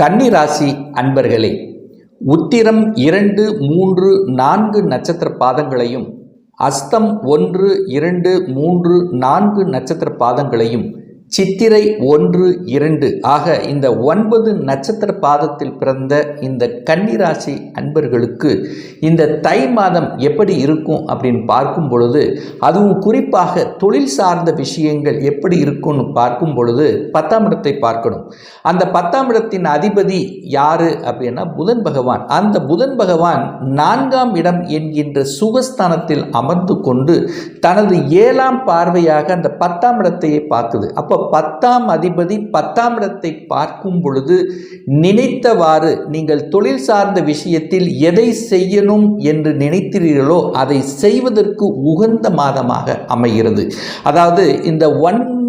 கன்னிராசி அன்பர்களே உத்திரம் இரண்டு மூன்று நான்கு நட்சத்திர பாதங்களையும் அஸ்தம் ஒன்று இரண்டு மூன்று நான்கு நட்சத்திர பாதங்களையும் சித்திரை ஒன்று இரண்டு. ஆக இந்த ஒன்பது நட்சத்திர பாதத்தில் பிறந்த இந்த கன்னிராசி அன்பர்களுக்கு இந்த தை மாதம் எப்படி இருக்கும் அப்படின்னு பார்க்கும் பொழுது அதுவும் குறிப்பாக தொழில் சார்ந்த விஷயங்கள் எப்படி இருக்கும்னு பார்க்கும் பொழுது பத்தாம் இடத்தை பார்க்கணும். அந்த பத்தாம் இடத்தின் அதிபதி யாரு அப்படின்னா புதன் பகவான். அந்த புதன் பகவான் நான்காம் இடம் என்கின்ற சுகஸ்தானத்தில் அமர்ந்து கொண்டு தனது ஏழாம் பார்வையாக அந்த பத்தாம் இடத்தையே பார்க்குது. அப்போ பத்தாம் அதிபதி பத்தாம் இடத்தை பார்க்கும் பொழுது நினைத்தவாறு நீங்கள் தொழில் சார்ந்த விஷயத்தில் எதை செய்யணும் என்று நினைக்கிறீர்களோ அதை செய்வதற்கு உகந்த மாதமாக அமைகிறது. அதாவது இந்த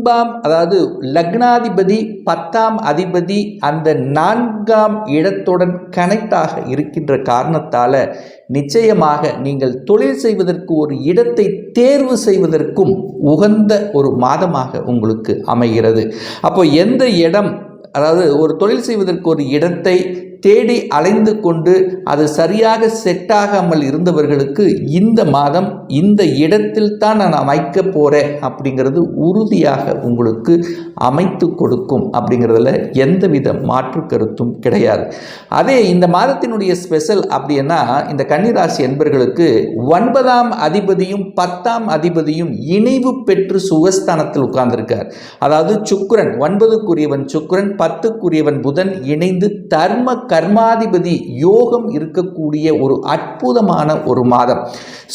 ஒன்பாம் அதாவது லக்னாதிபதி பத்தாம் அதிபதி அந்த நான்காம் இடத்துடன் கனெக்டாக இருக்கின்ற காரணத்தால் நிச்சயமாக நீங்கள் தொழில் செய்வதற்கு ஒரு இடத்தை தேர்வு செய்வதற்கும் உகந்த ஒரு மாதமாக உங்களுக்கு அமைகிறது. அப்போ எந்த இடம் அதாவது ஒரு தொழில் செய்வதற்கு ஒரு இடத்தை தேடி அலைந்து கொண்டு அது சரியாக செட் ஆகாமல் இருந்தவர்களுக்கு இந்த மாதம் இந்த இடத்தில் தான் நான் அமைக்க போகிறேன் அப்படிங்கிறது உறுதியாக உங்களுக்கு அமைத்து கொடுக்கும் அப்படிங்கிறதுல எந்தவித மாற்று கருத்தும் கிடையாது. அதே இந்த மாதத்தினுடைய ஸ்பெஷல் அப்படின்னா இந்த கன்னிராசி என்பர்களுக்கு ஒன்பதாம் அதிபதியும் பத்தாம் அதிபதியும் இணைவு பெற்று சுகஸ்தானத்தில் உட்கார்ந்திருக்கார். அதாவது சுக்கரன் ஒன்பதுக்குரியவன் சுக்கிரன் பத்துக்குரியவன் புதன் இணைந்து தர்ம கர்மாதிபதி யோகம் இருக்கக்கூடிய ஒரு அற்புதமான ஒரு மாதம்.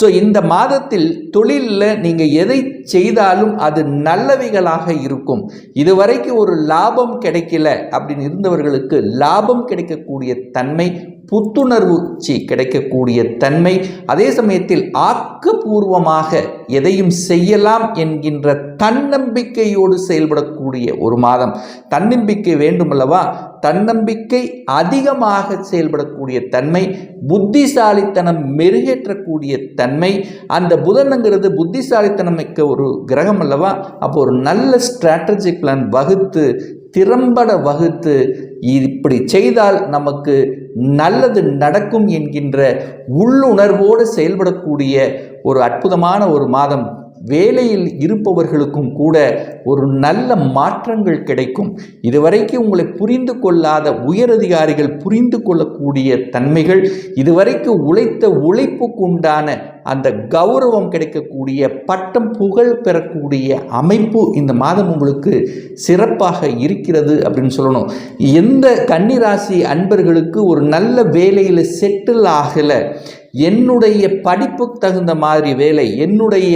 ஸோ இந்த மாதத்தில் தொழிலில் நீங்கள் எதை செய்தாலும் அது நல்லவைகளாக இருக்கும். இதுவரைக்கும் ஒரு லாபம் கிடைக்கல அப்படின்னு இருந்தவர்களுக்கு லாபம் கிடைக்கக்கூடிய தன்மை புத்துணர்வுச்சி கிடைக்கக்கூடிய தன்மை அதே சமயத்தில் ஆக்கப்பூர்வமாக எதையும் செய்யலாம் என்கின்ற தன்னம்பிக்கையோடு செயல்படக்கூடிய ஒரு மாதம். தன்னம்பிக்கை வேண்டுமல்லவா? தன்னம்பிக்கை அதிகமாக செயல்படக்கூடிய தன்மை புத்திசாலித்தனம் மெருகேற்றக்கூடிய தன்மை. அந்த புதனுங்கிறது புத்திசாலித்தனம் மிக்க ஒரு கிரகம் அல்லவா அப்போ ஒரு நல்ல ஸ்ட்ராட்டஜிக் பிளான் வகுத்து திறம்பட வகுத்து இப்படி செய்தால் நமக்கு நல்லது நடக்கும் என்கின்ற உள்ளுணர்வோடு செயல்படக்கூடிய ஒரு அற்புதமான ஒரு மாதம் வேலையில் இருப்பவர்களுக்கும் கூட ஒரு நல்ல மாற்றங்கள் கிடைக்கும். இதுவரைக்கும் உங்களை புரிந்து கொள்ளாத உயரதிகாரிகள் புரிந்து கொள்ளக்கூடிய தன்மைகள் இதுவரைக்கும் உழைத்த உழைப்புக்கு உண்டான அந்த கௌரவம் கிடைக்கக்கூடிய பட்டம் புகழ் பெறக்கூடிய அமைப்பு இந்த மாதம் உங்களுக்கு சிறப்பாக இருக்கிறது அப்படின்னு சொல்லணும். எந்த கன்னிராசி அன்பர்களுக்கு ஒரு நல்ல வேலையில் செட்டில் ஆகலை. என்னுடைய படிப்புக்கு தகுந்த மாதிரி வேலை என்னுடைய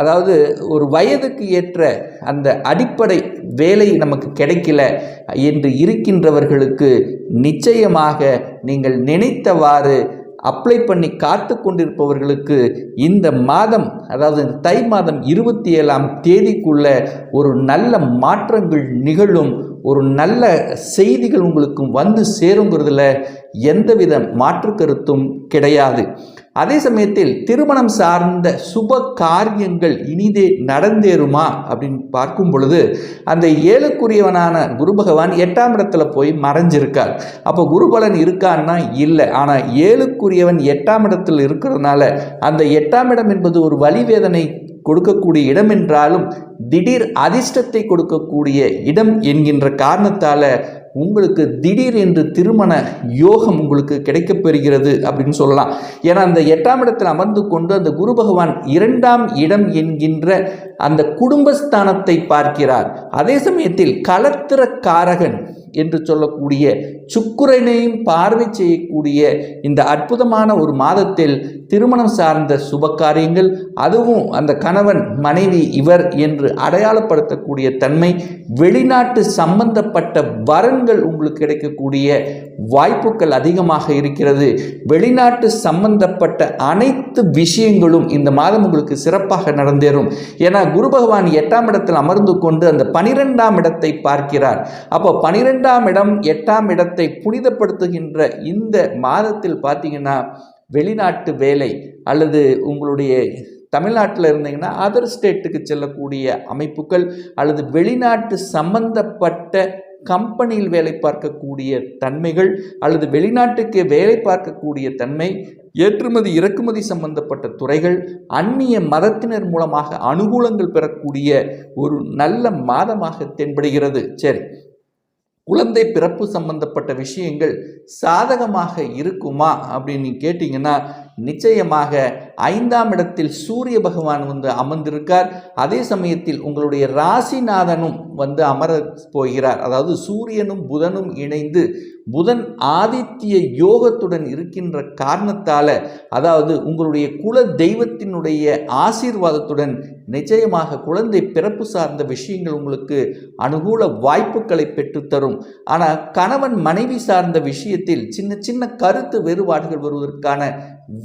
அதாவது ஒரு வயதுக்கு ஏற்ற அந்த அடிப்படை வேலை நமக்கு கிடைக்கல என்று இருக்கின்றவர்களுக்கு நிச்சயமாக நீங்கள் நினைத்தவாறு அப்ளை பண்ணி காத்து கொண்டிருப்பவர்களுக்கு இந்த மாதம் அதாவது தை மாதம் இருபத்தி ஏழாம் தேதிக்குள்ள ஒரு நல்ல மாற்றங்கள் நிகழும் ஒரு நல்ல செய்திகள் உங்களுக்கு வந்து சேருங்கிறதுல எந்தவித மாற்று கருத்தும் கிடையாது. அதே சமயத்தில் திருமணம் சார்ந்த சுப காரியங்கள் இனிதே நடந்தேறுமா அப்படின்னு பார்க்கும் பொழுது அந்த ஏழுக்குரியவனான குரு பகவான் எட்டாம் இடத்துல போய் மறைஞ்சிருக்கார். அப்போ குருபலன் இருக்கான்னா இல்லை. ஆனால் ஏழுக்குரியவன் எட்டாம் இடத்தில் இருக்கிறதுனால அந்த எட்டாம் இடம் என்பது ஒரு வழிவேதனை கொடுக்கக்கூடிய இடம் என்றாலும் திடீர் அதிர்ஷ்டத்தை கொடுக்கக்கூடிய இடம் என்கின்ற காரணத்தால் உங்களுக்கு திடீர் என்று திருமண யோகம் உங்களுக்கு கிடைக்கப்பெறுகிறது அப்படின்னு சொல்லலாம். ஏன்னா அந்த எட்டாம் இடத்தில் அமர்ந்து கொண்டு அந்த குரு பகவான் இரண்டாம் இடம் என்கின்ற அந்த குடும்பஸ்தானத்தை பார்க்கிறார். அதே சமயத்தில் களத்திர காரகன் என்று சொல்லக்கூடிய சுக்குரனையும் பார்வை செய்யக்கூடிய இந்த அற்புதமான ஒரு மாதத்தில் திருமணம் சார்ந்த சுப காரியங்கள் அதுவும் அந்த கணவன் மனைவி இவர் என்று அடையாளப்படுத்தக்கூடிய தன்மை வெளிநாட்டு சம்பந்தப்பட்ட வரன்கள் உங்களுக்கு கிடைக்கக்கூடிய வாய்ப்புகள் அதிகமாக இருக்கிறது. வெளிநாட்டு சம்பந்தப்பட்ட அனைத்து விஷயங்களும் இந்த மாதம் உங்களுக்கு சிறப்பாக நடந்தேறும். ஏன்னா குரு பகவான் எட்டாம் இடத்தில் அமர்ந்து கொண்டு அந்த பனிரெண்டாம் இடத்தை பார்க்கிறார். அப்போ பனிரெண்டு இரண்டாம் இடம் எட்டாம் இடத்தை புனிதப்படுத்துகின்ற இந்த மாதத்தில் பார்த்தீங்கன்னா வெளிநாட்டு வேலை அல்லது உங்களுடைய தமிழ்நாட்டில் இருந்தீங்கன்னா அதர் ஸ்டேட்டுக்கு செல்லக்கூடிய அமைப்புகள் அல்லது வெளிநாட்டு சம்பந்தப்பட்ட கம்பெனியில் வேலை பார்க்கக்கூடிய தன்மைகள் அல்லது வெளிநாட்டுக்கு வேலை பார்க்கக்கூடிய தன்மை ஏற்றுமதி இறக்குமதி சம்பந்தப்பட்ட துறைகள் அந்நிய மதத்தினர் மூலமாக அனுகூலங்கள் பெறக்கூடிய ஒரு நல்ல மாதமாக தென்படுகிறது. சரி குழந்தை பிறப்பு சம்பந்தப்பட்ட விஷயங்கள் சாதகமாக இருக்குமா அப்படின்னு கேட்டிங்கன்னா நிச்சயமாக ஐந்தாம் இடத்தில் சூரிய பகவான் வந்து அமர்ந்திருக்கார். அதே சமயத்தில் உங்களுடைய ராசிநாதனும் வந்து அமர போகிறார். அதாவது சூரியனும் புதனும் இணைந்து புதன் ஆதித்ய யோகத்துடன் இருக்கின்ற காரணத்தால் அதாவது உங்களுடைய குல தெய்வத்தினுடைய ஆசீர்வாதத்துடன் நிச்சயமாக குழந்தை பிறப்பு சார்ந்த விஷயங்கள் உங்களுக்கு அனுகூல வாய்ப்புகளை பெற்றுத்தரும். ஆனால் கணவன் மனைவி சார்ந்த விஷயத்தில் சின்ன சின்ன கருத்து வேறுபாடுகள் வருவதற்கான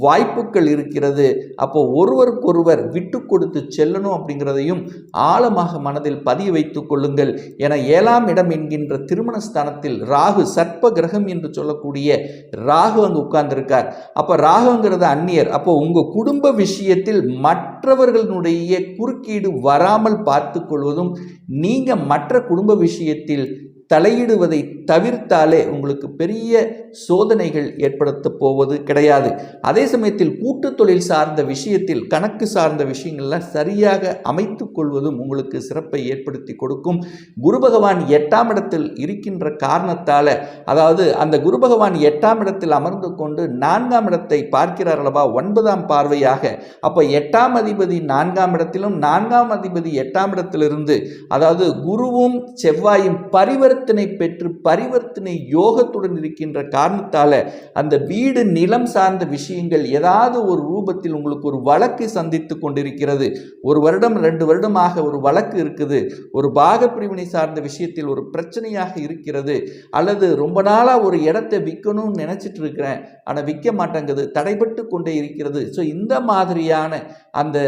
வாய்ப்புகள் இருக்கிறது. அப்போ ஒருவருக்கொருவர் விட்டு கொடுத்து செல்லணும் அப்படிங்கிறதையும் ஆழமாக மனதில் பதிய வைத்துக் கொள்ளுங்கள். என ஏழாம் இடம் என்கின்ற திருமண ஸ்தானத்தில் ராகு சர்ப்ப கிரகம் என்று சொல்லக்கூடிய ராகு அங்கு உட்கார்ந்திருக்கார். அப்போ ராகுங்கிறது அந்நியர். அப்போ உங்கள் குடும்ப விஷயத்தில் மற்றவர்களுடைய குறுக்கீடு வராமல் பார்த்து கொள்வதும் நீங்கள் மற்ற குடும்ப விஷயத்தில் தலையிடுவதை தவிர்த்தாலே உங்களுக்கு பெரிய சோதனைகள் ஏற்படுத்த போவது கிடையாது. அதே சமயத்தில் கூட்டு தொழில் சார்ந்த விஷயத்தில் கணக்கு சார்ந்த விஷயங்கள்லாம் சரியாக அமைத்து கொள்வதும் உங்களுக்கு சிறப்பை ஏற்படுத்தி கொடுக்கும். குரு பகவான் எட்டாம் இடத்தில் இருக்கின்ற காரணத்தால் அதாவது அந்த குரு பகவான் எட்டாம் இடத்தில் அமர்ந்து கொண்டு நான்காம் இடத்தை பார்க்கிறார் அல்லவா? ஒன்பதாம் பார்வையாக. அப்போ எட்டாம் அதிபதி நான்காம் இடத்திலும் நான்காம் அதிபதி எட்டாம் இடத்திலிருந்து அதாவது குருவும் செவ்வாயும் பரிவர்த்தனை பெற்று பரிவர்த்தனை யோகத்துடன் இருக்கின்ற காரணத்தால் அந்த வீடு நிலம் சார்ந்த விஷயங்கள் ஏதாவது ஒரு ரூபத்தில் உங்களுக்கு ஒரு வழக்கு சந்தித்து கொண்டிருக்கிறது. ஒரு வருடம் ரெண்டு வருடமாக ஒரு வழக்கு இருக்குது. ஒரு பாக பிரிவினை சார்ந்த விஷயத்தில் ஒரு பிரச்சனையாக இருக்கிறது. அல்லது ரொம்ப நாளாக ஒரு இடத்தை விற்கணும்னு நினச்சிட்டு இருக்கிறேன். ஆனால் விற்க மாட்டேங்குது தடைபட்டு கொண்டே இருக்கிறது. ஸோ இந்த மாதிரியான அந்த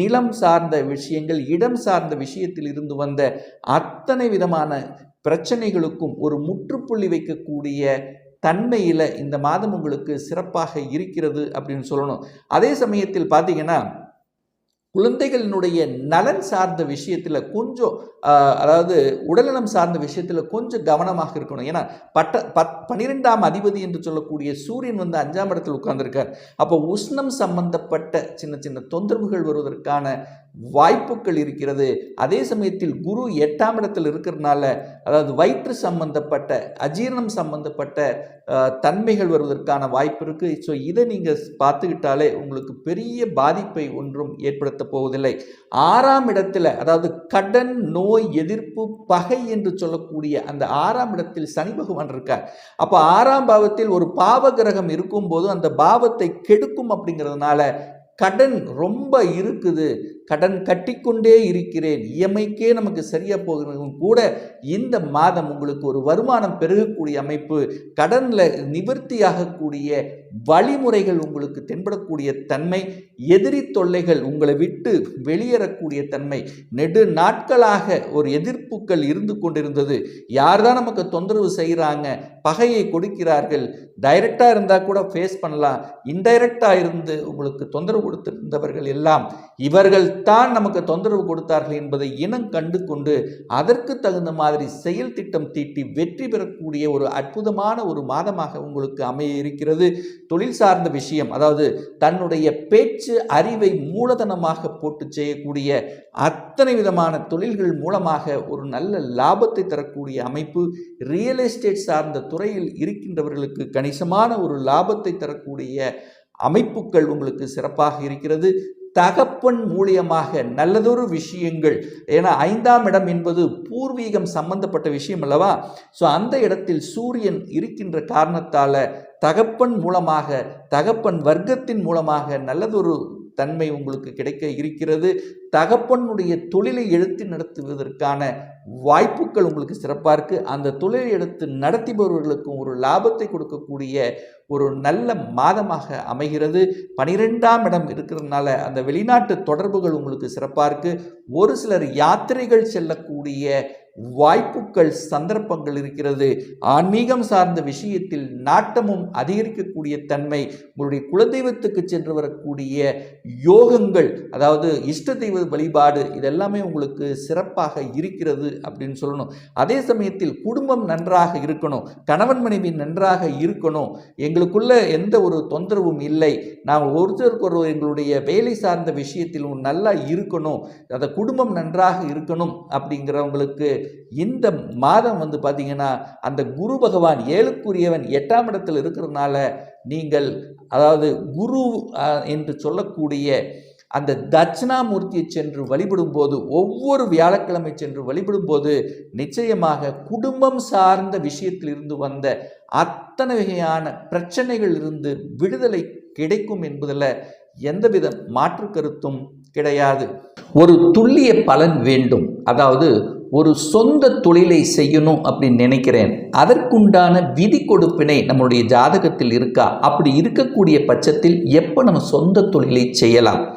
நிலம் சார்ந்த விஷயங்கள் இடம் சார்ந்த விஷயத்தில் இருந்து வந்த அத்தனை விதமான பிரச்சனைகளுக்கும் ஒரு முற்றுப்புள்ளி வைக்கக்கூடிய தன்மையில் இந்த மாதம் உங்களுக்கு சிறப்பாக இருக்கிறது அப்படின்னு சொல்லணும். அதே சமயத்தில் பார்த்தீங்கன்னா குழந்தைகளினுடைய நலன் சார்ந்த விஷயத்தில் கொஞ்சம் அதாவது உடல்நலம் சார்ந்த விஷயத்தில் கொஞ்சம் கவனமாக இருக்கணும். ஏன்னா பட்ட பத் பன்னிரெண்டாம் அதிபதி என்று சொல்லக்கூடிய சூரியன் வந்து அஞ்சாம் இடத்தில் உட்கார்ந்துருக்கார். அப்போ உஷ்ணம் சம்பந்தப்பட்ட சின்ன சின்ன தொந்தரவுகள் வருவதற்கான வாய்ப்புகள் இருக்கிறது. அதே சமயத்தில் குரு எட்டாம் இடத்தில் இருக்கிறதுனால அதாவது வயிற்று சம்பந்தப்பட்ட அஜீரணம் சம்பந்தப்பட்ட தன்மைகள் வருவதற்கான வாய்ப்பு இருக்குது ஸோ இதை நீங்கள் பார்த்துக்கிட்டாலே உங்களுக்கு பெரிய பாதிப்பை ஒன்றும் ஏற்படுத்த போவதில்லை. ஆறாம் இடத்துல அதாவது கடன் நோய் எதிர்ப்பு பகை என்று சொல்லக்கூடிய அந்த ஆறாம் இடத்தில் சனி பகவான் இருக்கார். அப்போ ஆறாம் பாவத்தில் ஒரு பாவ கிரகம் இருக்கும்போது அந்த பாவத்தை கெடுக்கும் அப்படிங்கிறதுனால கடன் ரொம்ப இருக்குது. கடன் கட்டிக்கொண்டே இருக்கிறேன். இஎம்ஐக்கே நமக்கு சரியாக போகிறதும் கூட இந்த மாதம் உங்களுக்கு ஒரு வருமானம் பெருகக்கூடிய அமைப்பு கடனில் நிவர்த்தியாகக்கூடிய வழிமுறைகள் உங்களுக்கு தென்படக்கூடிய தன்மை எதிரி தொல்லைகள் உங்களை விட்டு வெளியேறக்கூடிய தன்மை நெடு நாட்களாக ஒரு எதிர்ப்புகள் இருந்து கொண்டிருந்தது. யார் தான் நமக்கு தொந்தரவு செய்கிறாங்க பகையை கொடுக்கிறார்கள் டைரக்டாக இருந்தால் கூட ஃபேஸ் பண்ணலாம் இன்டைரக்டாக இருந்து உங்களுக்கு தொந்தரவு கொடுத்திருந்தவர்கள் எல்லாம் இவர்கள் தான் நமக்கு தொந்தரவு கொடுத்தார்கள் என்பதை இனம் கண்டு கொண்டு அதற்கு தகுந்த மாதிரி செயல் திட்டம் தீட்டி வெற்றி பெறக்கூடிய ஒரு அற்புதமான ஒரு மாதமாக உங்களுக்கு அமைய இருக்கிறது. தொழில் சார்ந்த விஷயம் அதாவது தன்னுடைய பேச்சு அறிவை மூலதனமாக போட்டு செய்யக்கூடிய அத்தனை விதமான தொழில்கள் மூலமாக ஒரு நல்ல லாபத்தை தரக்கூடிய அமைப்பு ரியல் எஸ்டேட் சார்ந்த துறையில் இருக்கின்றவர்களுக்கு கணிசமான ஒரு லாபத்தை தரக்கூடிய அமைப்புகள் உங்களுக்கு சிறப்பாக இருக்கிறது. தகப்பன் மூலியமாக நல்லதொரு விஷயங்கள். ஏன்னா ஐந்தாம் இடம் என்பது பூர்வீகம் சம்பந்தப்பட்ட விஷயம் அல்லவா? ஸோ அந்த இடத்தில் சூரியன் இருக்கின்ற காரணத்தால் தகப்பன் மூலமாக தகப்பன் வர்க்கத்தின் மூலமாக நல்லதொரு தன்மை உங்களுக்கு கிடைக்க இருக்கிறது. தகப்பனுடைய தொழிலை எடுத்து நடத்துவதற்கான வாய்ப்புகள் உங்களுக்கு சிறப்பாக இருக்குது அந்த தொழிலை எடுத்து நடத்திபவர்களுக்கும் ஒரு லாபத்தை கொடுக்கக்கூடிய ஒரு நல்ல மாதமாக அமைகிறது. பனிரெண்டாம் இடம் இருக்கிறதுனால அந்த வெளிநாட்டு தொடர்புகள் உங்களுக்கு சிறப்பாக இருக்குது ஒரு சிலர் யாத்திரைகள் செல்லக்கூடிய வாய்ப்புகள் சந்தர்ப்பங்கள் இருக்கிறது. ஆன்மீகம் சார்ந்த விஷயத்தில் நாட்டமும் அதிகரிக்கக்கூடிய தன்மை உங்களுடைய குலதெய்வத்துக்கு சென்று வரக்கூடிய யோகங்கள் அதாவது இஷ்ட தெய்வ வழிபாடு இதெல்லாமே உங்களுக்கு சிறப்பாக இருக்கிறது அப்படின்னு சொல்லணும். அதே சமயத்தில் குடும்பம் நன்றாக இருக்கணும். கணவன் மனைவி நன்றாக இருக்கணும். எங்களுக்குள்ள எந்த ஒரு தொந்தரவும் இல்லை. நாம் ஒருத்தருக்கு ஒரு எங்களுடைய வேலை சார்ந்த விஷயத்திலும் நல்லா இருக்கணும். அந்த குடும்பம் நன்றாக இருக்கணும் அப்படிங்கிறவங்களுக்கு இந்த மாதம் வந்து பார்த்தீங்கன்னா அந்த குரு பகவான் ஏழுக்குரியவன் எட்டாம் இடத்தில் இருக்கிறதுனால நீங்கள் அதாவது குரு அஹ், என்று சொல்லக்கூடிய அந்த தட்சிணாமூர்த்தியை சென்று வழிபடும்போது ஒவ்வொரு வியாழக்கிழமை சென்று வழிபடும்போது நிச்சயமாக குடும்பம் சார்ந்த விஷயத்தில் இருந்து வந்த அத்தனை வகையான பிரச்சனைகள் இருந்து விடுதலை கிடைக்கும் என்பதில் எந்தவித மாற்று கருத்தும் கிடையாது. ஒரு துல்லிய பலன் வேண்டும். அதாவது ஒரு சொந்த தொழிலை செய்யணும் அப்படின்னு நினைக்கிறேன். அதற்குண்டான விதி கொடுப்பினை நம்மளுடைய ஜாதகத்தில் இருக்கா? அப்படி இருக்கக்கூடிய பட்சத்தில் எப்போ நம்ம சொந்த தொழிலை செய்யலாம்?